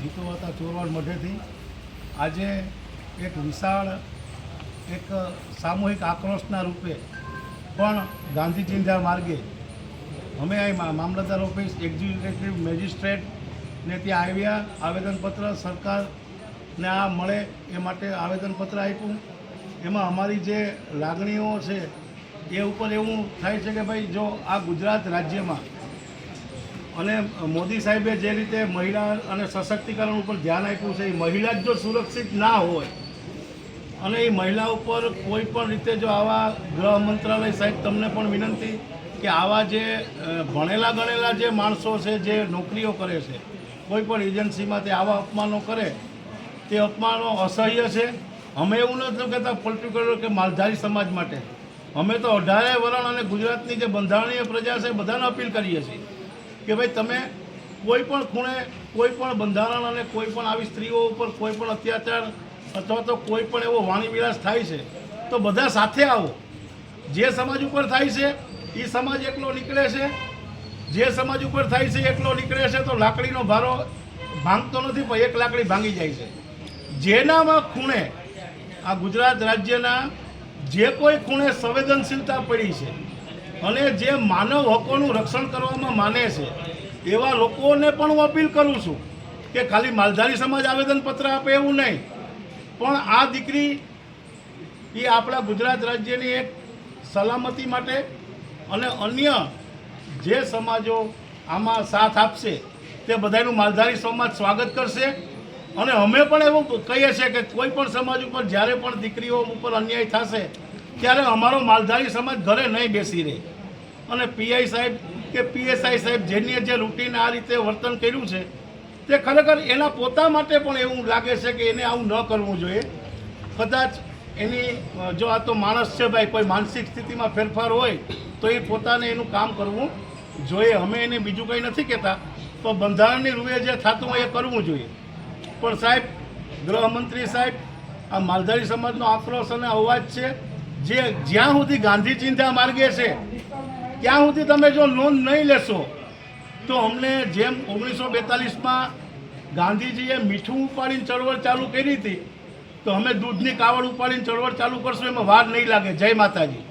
જીતુવાતા ચોરવાડ મઢેથી. આજે એક વિશાળ, એક સામૂહિક આક્રોશના રૂપે પણ ગાંધી ચિંધ્યા માર્ગે અમે અહીં મામલતદાર ઓફિસ, એક્ઝિક્યુટિવ મેજિસ્ટ્રેટને ત્યાં આવ્યા, આવેદનપત્ર સરકારને આ મળે એ માટે આવેદનપત્ર આપ્યું. એમાં અમારી જે લાગણીઓ છે એ ઉપર એવું થાય છે કે ભાઈ જો આ ગુજરાત રાજ્યમાં અને મોદી સાહેબે જે રીતે મહિલા અને સશક્તિકરણ ઉપર ધ્યાન આપ્યું છે, એ મહિલા જ સુરક્ષિત ના હોય અને એ મહિલા ઉપર કોઈ પણ રીતે જો આવા ગૃહ મંત્રાલય સાહેબ તમને પણ વિનંતી કે આવા જે ભણેલા ગણેલા જે માણસો છે, જે નોકરીઓ કરે છે, કોઈ પણ એજન્સીમાં તે આવા અપમાનો કરે, તે અપમાનો અસહ્ય છે. અમે એવું નથી કહેતા પર્ટિક્યુલર કે માલધારી સમાજ માટે. અમે તો અઢારે વરણ અને ગુજરાતની જે બંધારણીય પ્રજા છે, બધાને અપીલ કરીએ છીએ. કે ભાઈ તમે કોઈ પણ ખૂણે કોઈ પણ બંધારણ અને કોઈ પણ આવી સ્ત્રીઓ ઉપર કોઈ પણ અત્યાચાર અથવા તો કોઈ પણ એવો વાણીવિલાસ થાય છે, તો બધા સાથે આવો. જે સમાજ ઉપર થાય છે એ સમાજ એકલો નીકળે છે. જે સમાજ ઉપર થાય છે, એકલો નીકળે છે, તો લાકડીનો ભારો ભાંગતો નથી, પણ એક લાકડી ભાંગી જાય છે. જેનામાં ખૂણે આ ગુજરાત રાજ્યના જે કોઈ ખૂણે સંવેદનશીલતા પડી છે અને જે માનવ હકોનું રક્ષણ કરવામાં માને છે, એવા લોકોને પણ હું અપીલ કરું છું કે ખાલી માલધારી સમાજ આવેદનપત્ર આપે એવું નહીં. પણ આ દીકરી એ આપણા ગુજરાત રાજ્યની એક સલામતી માટે અને અન્ય જે સમાજો આમાં સાથ આપશે, તે બધાનું માલધારી સમાજ સ્વાગત કરશે. અને અમે પણ એવું કહીએ છીએ કે કોઈ પણ સમાજ ઉપર જ્યારે પણ દીકરીઓ ઉપર અન્યાય થશે ત્યારે અમારો માલધારી સમાજ ઘરે નહીં બેસી રહે. અને પીઆઈ સાહેબ કે પીએસઆઈ સાહેબ જેની જે રૂટીન આ રીતે વર્તન કર્યું છે, તે ખરેખર એના પોતા માટે પણ એવું લાગે છે કે એને આવું ન કરવું જોઈએ. કદાચ એની, જો આ તો માણસ છે ભાઈ, કોઈ માનસિક સ્થિતિમાં ફેરફાર હોય, તો એ પોતાને એનું કામ કરવું જોઈએ. અમે એને બીજું કંઈ નથી કહેતા, તો બંધારણની રૂએ જે થતું હોય એ કરવું જોઈએ. પણ સાહેબ, ગૃહમંત્રી સાહેબ, આ માલધારી સમાજનો આક્રોશ અને અવાજ છે જે જ્યાં સુધી ગાંધી ચિંતા માર્ગે છે, ત્યાં સુધી તમે જો લોન નહીં લેશો, તો અમને જેમ ઓગણીસો બેતાલીસમાં ગાંધીજીએ મીઠું ઉપાડીને ચળવળ ચાલુ કરી હતી, તો અમે દૂધની કાવડ ઉપાડીને ચળવળ ચાલુ કરશું, એમાં વાર નહીં લાગે. જય માતાજી.